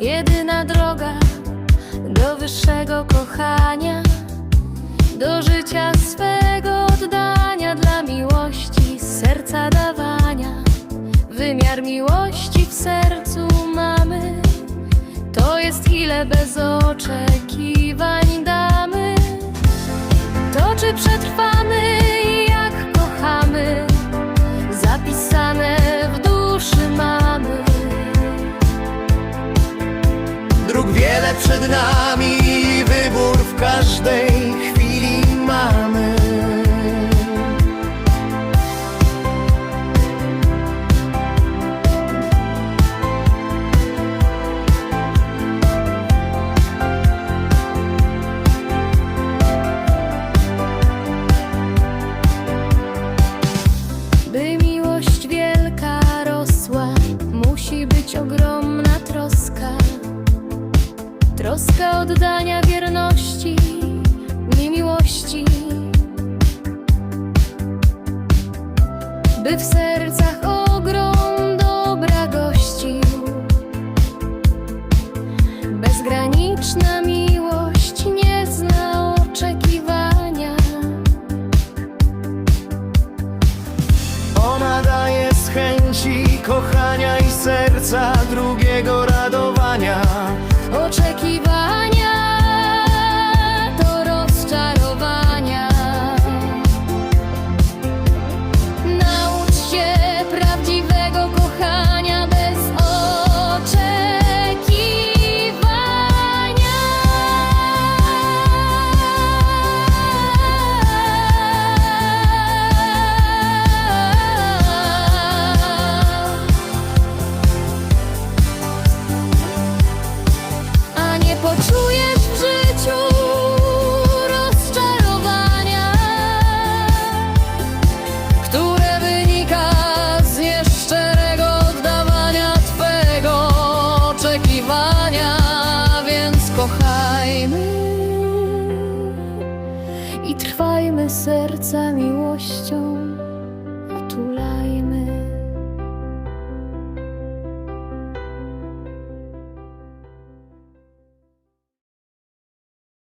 jedyna droga do wyższego kochania, do życia swego oddania dla miłości, serca dawania. Wymiar miłości w sercu mamy. To jest ile bez oczekiwań damy. To czy przetrwamy wiele przed nami, wybór w każdej chwili mamy. By miłość wielka rosła, musi być ogromna Troska oddania wierności, niemiłości. By w sercach ogrom dobra gościł. Bezgraniczna miłość nie zna oczekiwania. Ona daje z chęci kochania i serca drugiego radowania. Poczujesz w życiu rozczarowania, które wynika z nieszczerego oddawania Twego oczekiwania, więc kochajmy i trwajmy serca miłością.